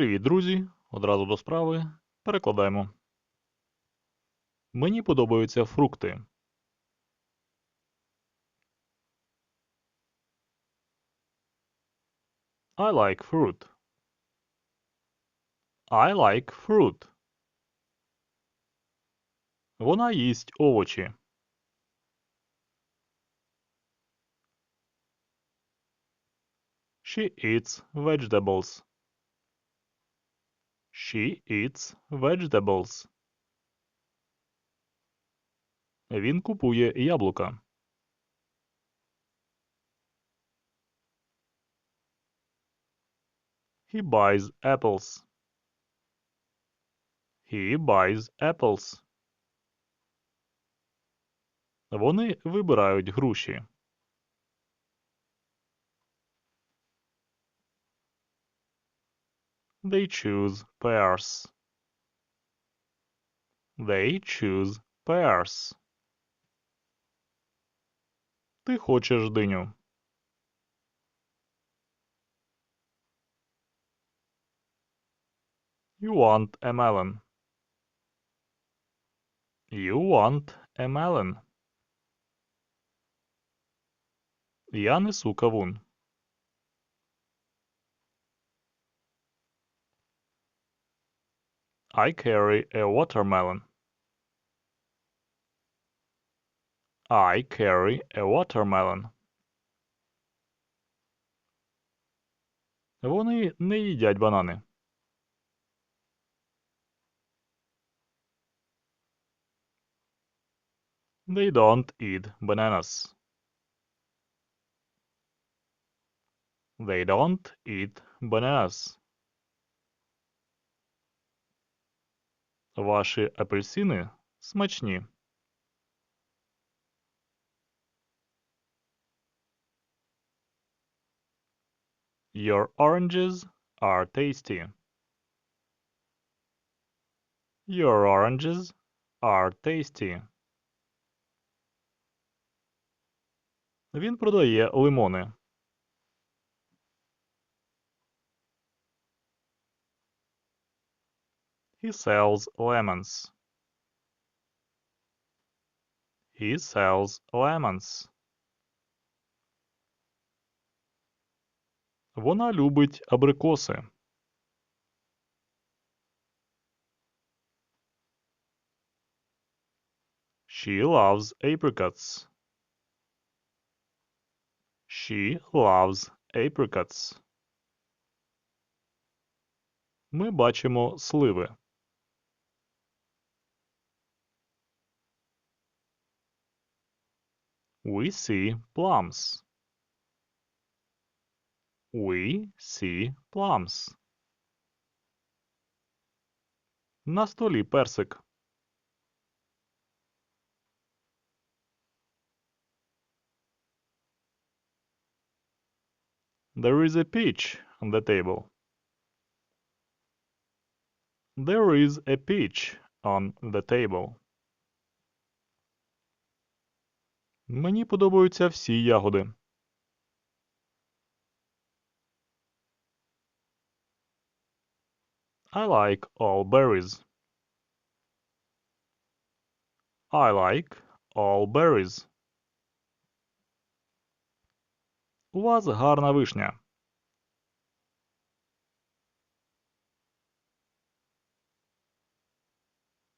Привіт, друзі! Одразу до справи. Перекладаємо. Мені подобаються фрукти. I like fruit. I like fruit. Вона їсть овочі. She eats vegetables. She eats vegetables. Він купує яблука. He buys apples. He buys apples. Вони вибирають груші. They choose pears. They choose pears. Ти хочеш диню. You want a melon. You want a melon. Я несу кавун. I carry a watermelon. I carry a watermelon. Вони не їдять банани. They don't eat bananas. They don't eat bananas. Ваші апельсини смачні. Your oranges are tasty. Your oranges are tasty. Він продає лимони. He sells lemons. He sells lemons. Вона любить абрикоси. She loves apricots. She loves apricots. Ми бачимо сливи. We see plums. We see plums. На столі персик. There is a peach on the table. There is a peach on the table. Мені подобаються всі ягоди. I like all berries. I like all berries. У вас гарна вишня.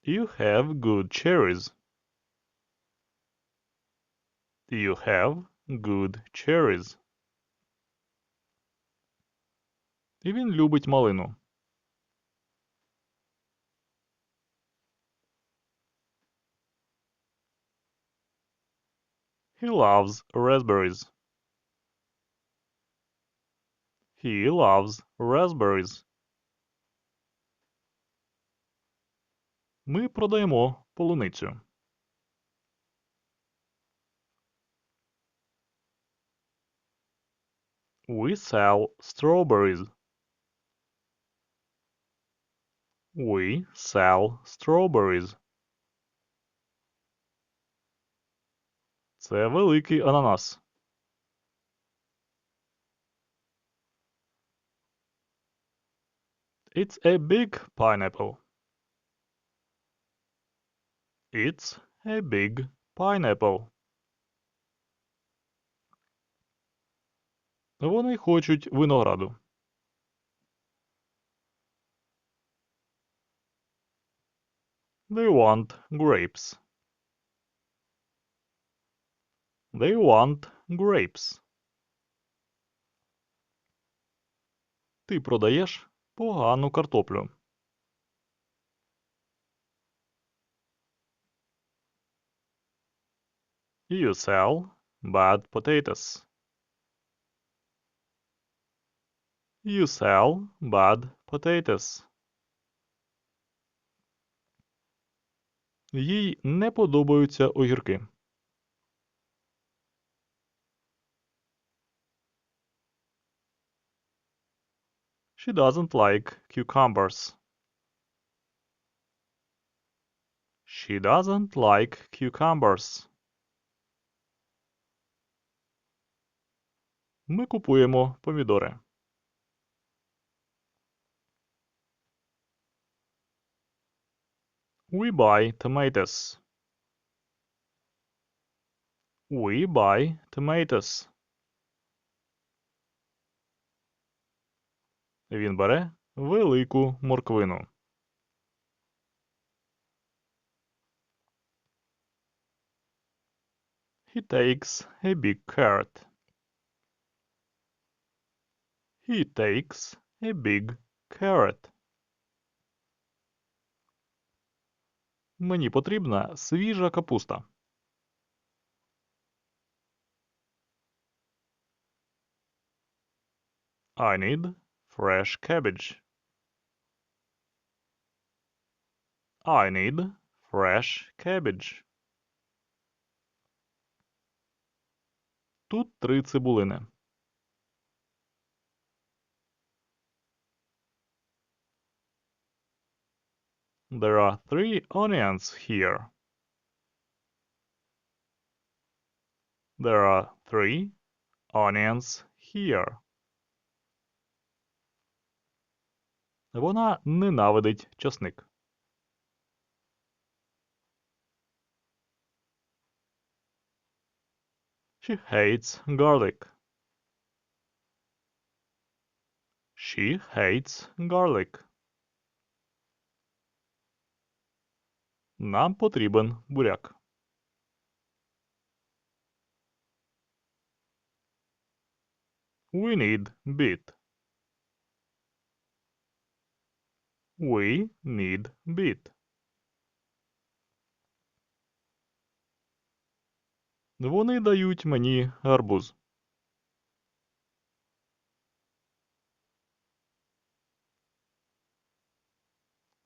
You have good cherries. You have good cherries. І він любить малину. He loves raspberries. He loves raspberries. Ми продаємо полуницю. We sell strawberries. We sell strawberries. Це великий ананас. It's a big pineapple. It's a big pineapple. Вони хочуть винограду. They want grapes. They want grapes. Ти продаєш погану картоплю. You sell bad potatoes. You sell bad potatoes. Їй не подобаються огірки. She doesn't like cucumbers. She doesn't like cucumbers. Ми купуємо помідори. We buy tomatoes. We buy tomatoes. Він бере велику морквину. He takes a big carrot. He takes a big carrot. Мені потрібна свіжа капуста. I need fresh cabbage. I need fresh cabbage. Тут три цибулини. There are three onions here. There are three onions here. Вона ненавидить часник. She hates garlic. She hates garlic. Нам потрібен буряк. We need beet. We need beet. Вони дають мені гарбуз.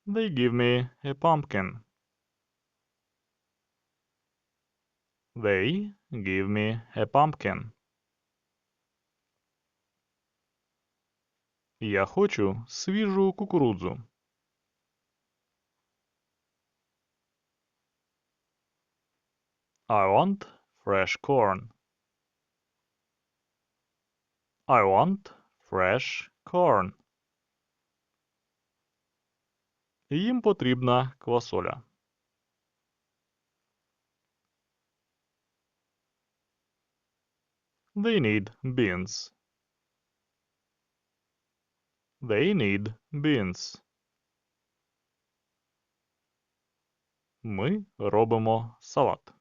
They give me a pumpkin. They give me a pumpkin. Я хочу свіжу кукурудзу. I want fresh corn. I want fresh corn. Їм потрібна квасоля. They need beans. They need beans. Ми робимо салат.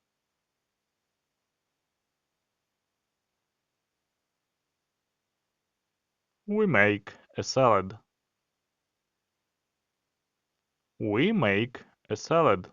We make a salad. We make a salad.